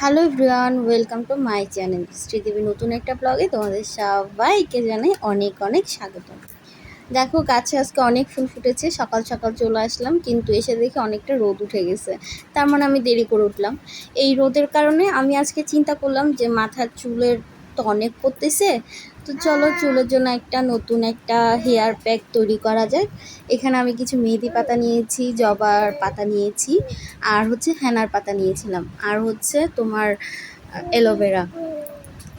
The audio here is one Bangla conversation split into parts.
Hello everyone, welcome to my channel Sridevi নতুন একটা ব্লগে তোমাদের সবাইকে জানাই অনেক অনেক স্বাগত। দেখো, গাছে আজকে অনেক ফুল ফুটেছে, সকাল সকাল চলে আসলাম, কিন্তু এসে দেখে অনেকটা রোদ উঠে গেছে। তার মানে আমি দেরি করে উঠলাম। এই রোদের কারণে আমি আজকে চিন্তা করলাম যে মাথার চুলের তো অনেক পড়তেছে তো চলো, চুলের জন্য একটা নতুন একটা হেয়ার প্যাক তৈরি করা যায় এখানে আমি কিছু মেহেদি পাতা নিয়েছি, জবার পাতা নিয়েছি, আর হচ্ছে হেনার পাতা নিয়েছিলাম। আর হচ্ছে তোমার অ্যালোভেরা।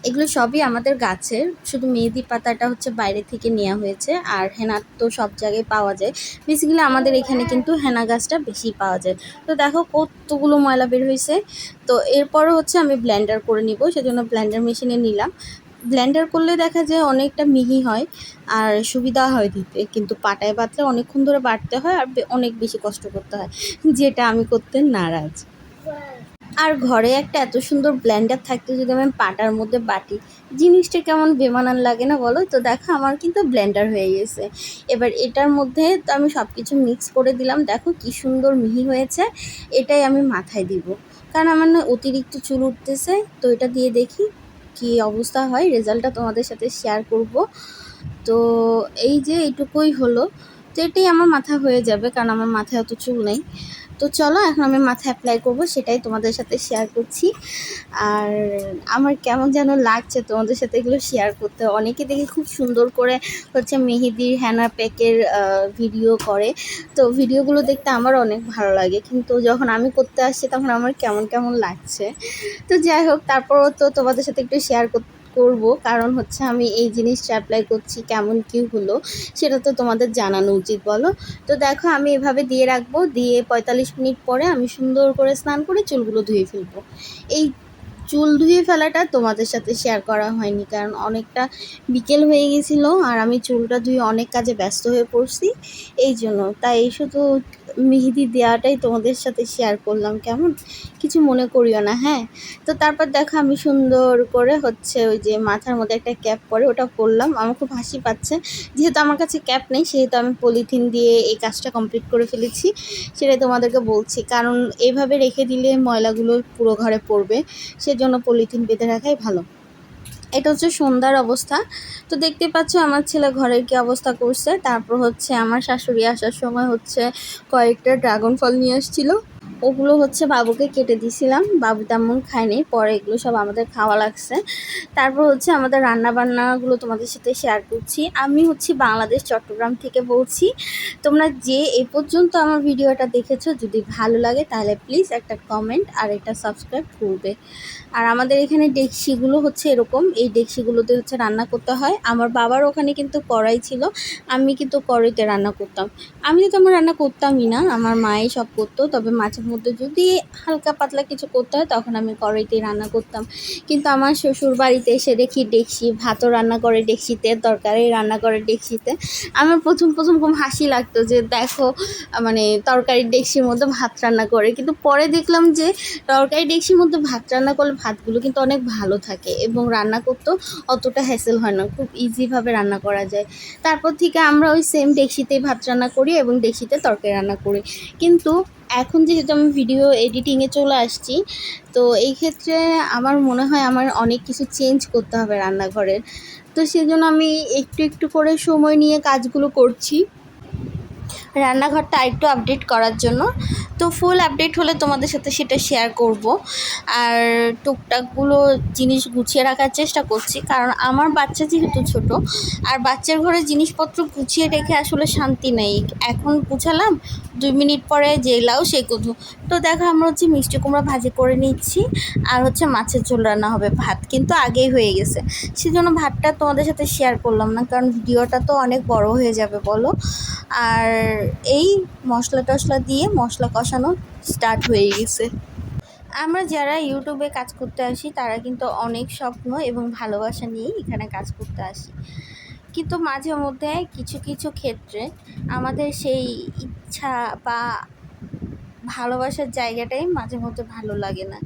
এগুলো সবই আমাদের গাছের, শুধু মেহেদি পাতাটা হচ্ছে বাইরে থেকে নেওয়া হয়েছে, আর হেনা তো সব জায়গায় পাওয়া যায়। বেসিক্যালি আমাদের এখানে কিন্তু হেনা গাছটা বেশি পাওয়া যায়। তো দেখো কতগুলো ময়লা বের হয়েছে। তো এরপরও হচ্ছে আমি ব্ল্যান্ডার করে নিব, সেজন্য ব্ল্যান্ডার মেশিনে নিলাম। ব্লেন্ডার করলে দেখা যায় অনেকটা মিহি হয় আর সুবিধা হয় দিতে। কিন্তু পাটায় বাটলে অনেকক্ষণ ধরে বাটতে হয় আর অনেক বেশি কষ্ট করতে হয়, যেটা আমি করতে নারাজ। আর ঘরে একটা এত সুন্দর ব্লেন্ডার থাকতে যদি আমি পাটার মধ্যে বাটি, জিনিসটা কেমন বেমানান লাগে না বলো? তো দেখো আমার কিন্তু ব্লেন্ডার হয়ে গেছে। এবার এটার মধ্যে তো আমি সব কিছু মিক্স করে দিলাম। দেখো কি সুন্দর মিহি হয়েছে, এটাই আমি মাথায় দিব। কারণ আমার না অতিরিক্ত চুল উঠতেছে, তো এটা দিয়ে দেখি। কি অবস্থা হয়, রেজাল্টটা তোমাদের সাথে শেয়ার করব। তো এই যে এইটুকুই হলো। তো এটাই আমার মাথা হয়ে যাবে, কারণ আমার মাথায় অত চুল নেই। তো চলো, এখন আমি মাথায় অ্যাপ্লাই করব, সেটাই তোমাদের সাথে শেয়ার করছি। আর আমার কেমন যেন লাগছে তোমাদের সাথে এগুলো শেয়ার করতে। অনেকে দেখি খুব সুন্দর করে হচ্ছে মেহেদির হ্যানা প্যাকের ভিডিও করে। তো ভিডিওগুলো দেখতে আমার অনেক ভালো লাগে। কিন্তু যখন আমি করতে আসছি, তখন আমার কেমন কেমন লাগছে। তো যাই হোক, তারপরও তো তোমাদের সাথে একটু শেয়ার করব। কারণ হচ্ছে আমি এই জিনিসটা অ্যাপ্লাই করছি কেমন কি হলো, সেটা তো তোমাদের জানানো উচিত, বলো? তো দেখো, আমি এভাবে দিয়ে রাখব, দিয়ে পঁয়তাল্লিশ মিনিট পরে আমি সুন্দর করে স্নান করে চুলগুলো ধুয়ে ফেলব। এই চুল ধুয়ে ফেলাটা তোমাদের সাথে শেয়ার করা হয়নি, কারণ অনেকটা বিকেল হয়ে গেছিল, আর আমি চুলটা ধুয়ে অনেক কাজে ব্যস্ত হয়ে পড়ছি, এই জন্য। তাই শুধু মেহেদি দেওয়াটাই তোমাদের সাথে শেয়ার করলাম, কেমন? কিছু মনে করিও না হ্যাঁ? তো তারপর দেখো আমি সুন্দর করে হচ্ছে ওই যে মাথার মধ্যে একটা ক্যাপ পরে ওটা পরলাম, আমার খুব হাসি পাচ্ছে। যেহেতু আমার কাছে ক্যাপ নেই, সেহেতু আমি পলিথিন দিয়ে এই কাজটা কমপ্লিট করে ফেলেছি, সেটাই তোমাদেরকে বলছি। কারণ এভাবে রেখে দিলে ময়লাগুলো পুরো ঘরে পড়বে, সেজন্য পলিথিন বেঁধে রাখাই ভালো। এটা হচ্ছে সন্ধ্যার অবস্থা। তো দেখতে পাচ্ছ আমার ছেলে ঘরের কি অবস্থা করছে। তারপর হচ্ছে আমার শাশুড়ি আসার সময় হচ্ছে কয়েকটা ড্রাগন ফল নিয়ে আসছিল। ওগুলো হচ্ছে বাবুকে কেটে দিছিলাম। বাবু তেমন খায়নি, পরে এগুলো সব আমাদের খাওয়া লাগছে। তারপর হচ্ছে আমাদের রান্না বান্নাগুলো তোমাদের সাথে শেয়ার করছি। আমি হচ্ছে বাংলাদেশ, চট্টগ্রাম থেকে বলছি, তোমরা যে এ পর্যন্ত আমার ভিডিওটা দেখেছ, যদি ভালো লাগে তাহলে প্লিজ একটা কমেন্ট আর একটা সাবস্ক্রাইব করবে। আর আমাদের এখানে ডেকচিগুলো হচ্ছে এরকম, এই ডেকচিগুলোতে হচ্ছে রান্না করতে হয়। আমার বাবার ওখানে কিন্তু কড়াই ছিল, আমি কিন্তু কড়াইতে রান্না করতাম। আমি তো তেমন রান্না করতামই না, আমার মায়ে সব করতো, তবে মাঝে মধ্যে যদি হালকা পাতলা কিছু করতে হয়, তখন আমি কড়াইতেই রান্না করতাম। কিন্তু আমার শ্বশুর বাড়িতে এসে দেখি ডেকচি, ভাতও রান্না করে ডেকচিতে, তরকারি রান্না করে ডেকচিতে। আমার প্রথম প্রথম খুব হাসি লাগতো যে, দেখো মানে তরকারির ডেকচির মধ্যে ভাত রান্না করে। কিন্তু পরে দেখলাম যে তরকারি ডেকচির মধ্যে ভাত রান্না করলে ভাতগুলো কিন্তু অনেক ভালো থাকে এবং রান্না করতেও অতটা হ্যাসেল হয় না, খুব ইজিভাবে রান্না করা যায়। তারপর থেকে আমরা ওই সেম ডেকচিতেই ভাত রান্না করি এবং ডেকচিতে তরকারি রান্না করি। কিন্তু এখন যেহেতু আমি ভিডিও এডিটিংয়ে চলে আসছি, তো এই ক্ষেত্রে আমার মনে হয় আমার অনেক কিছু চেঞ্জ করতে হবে রান্নাঘরের। তো সেজন্য আমি একটু একটু করে সময় নিয়ে কাজগুলো করছি। রান্নাঘরটা আরেকটু আপডেট করার জন্য। তো ফুল আপডেট হলে তোমাদের সাথে সেটা শেয়ার করব। আর টুকটাকগুলো জিনিস গুছিয়ে রাখার চেষ্টা করছি। কারণ আমার বাচ্চা যেহেতু ছোট, আর বাচ্চার ঘরে জিনিসপত্র গুছিয়ে রেখে আসলে শান্তি নেই। এখন গুছালাম দুই মিনিট পরে জেলাও সে কধু তো দেখো, আমরা হচ্ছে মিষ্টি কুমড়া ভাজি করে নিচ্ছি। আর হচ্ছে মাছের ঝোল রান্না হবে ভাত, কিন্তু আগেই হয়ে গেছে। সেজন্য ভাতটা তোমাদের সাথে শেয়ার করলাম না, কারণ ভিডিওটা তো অনেক বড় হয়ে যাবে, বলো। আর এই মশলা টশলা দিয়ে মশলা কষানো স্টার্ট হয়ে গেছে। আমরা যারা ইউটিউবে কাজ করতে আসি, তারা কিন্তু অনেক স্বপ্ন এবং ভালোবাসা নিয়েই এখানে কাজ করতে আসি। কিন্তু মাঝে মধ্যে কিছু কিছু ক্ষেত্রে আমাদের সেই ইচ্ছা বা ভালোবাসার জায়গাটাই মাঝে মধ্যে ভালো লাগে না।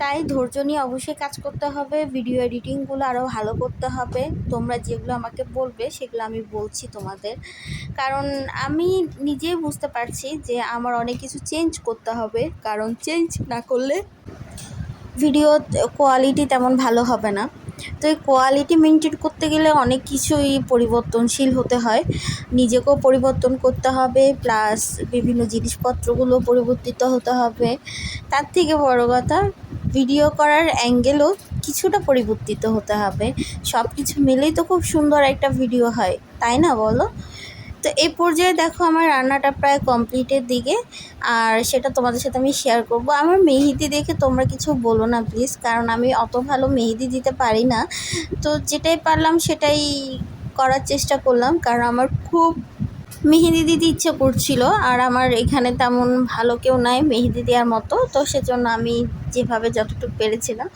তাই ধৈর্য নিয়ে অবশ্যই কাজ করতে হবে ভিডিও এডিটিংগুলো আরও ভালো করতে হবে। তোমরা যেগুলো আমাকে বলবে, সেগুলো আমি বলছি তোমাদের। কারণ আমি নিজেই বুঝতে পারছি যে আমার অনেক কিছু চেঞ্জ করতে হবে। কারণ চেঞ্জ না করলে ভিডিও কোয়ালিটি তেমন ভালো হবে না। তো এই কোয়ালিটি মেনটেন করতে গেলে অনেক কিছুই পরিবর্তনশীল হতে হয়। নিজেকেও পরিবর্তন করতে হবে প্লাস বিভিন্ন জিনিসপত্রগুলো পরিবর্তিত হতে হবে। তার থেকে বড় কথা ভিডিও করার অ্যাঙ্গেলও কিছুটা পরিবর্তিত হতে হবে। সব কিছু মিলেই তো খুব সুন্দর একটা ভিডিও হয়, তাই না বলো? তো এই পর্যায়ে দেখো আমার রান্নাটা প্রায় কমপ্লিটের দিকে, আর সেটা তোমাদের সাথে আমি শেয়ার করব। আমার মেহেদি দেখে তোমরা কিছু বলো না প্লিজ কারণ আমি অত ভালো মেহেদি দিতে পারি না। তো যেটাই পারলাম সেটাই করার চেষ্টা করলাম, কারণ আমার খুব মেহেদি দিতে ইচ্ছে করছিল, আর আমার এখানে তেমন ভালো কেউ নাই মেহেদি দেওয়ার মতো, তো সেজন্য আমি যেভাবে যতটুকু পেরেছিলাম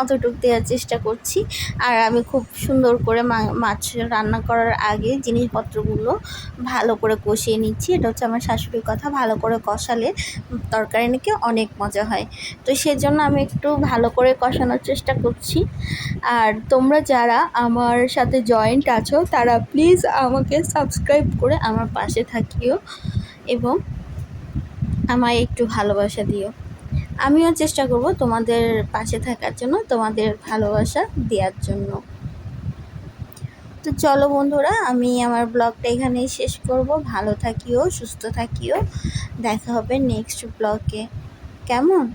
অতটুকু দেওয়ার চেষ্টা করছি। আর আমি খুব সুন্দর করে মাছ রান্না করার আগে জিনিসপত্রগুলো ভালো করে কষিয়ে নিচ্ছি। এটা হচ্ছে আমার শাশুড়ির কথা, ভালো করে কষালে তরকারি নাকি অনেক মজা হয়। তো সেজন্য আমি একটু ভালো করে কষানোর চেষ্টা করছি। আর তোমরা যারা আমার সাথে জয়েন্ট আছো, তারা প্লিজ আমাকে সাবস্ক্রাইব করে আমার পাশে থাকিও এবং আমায় একটু ভালোবাসা দিও। আমিও চেষ্টা করব তোমাদের পাশে থাকার জন্য, তোমাদের ভালোবাসা দেওয়ার জন্য। তো চলো বন্ধুরা, আমি আমার ব্লগটা এখানেই শেষ করব। ভালো থাকিও, সুস্থ থাকিও। দেখা হবে নেক্সট ব্লগে। কেমন?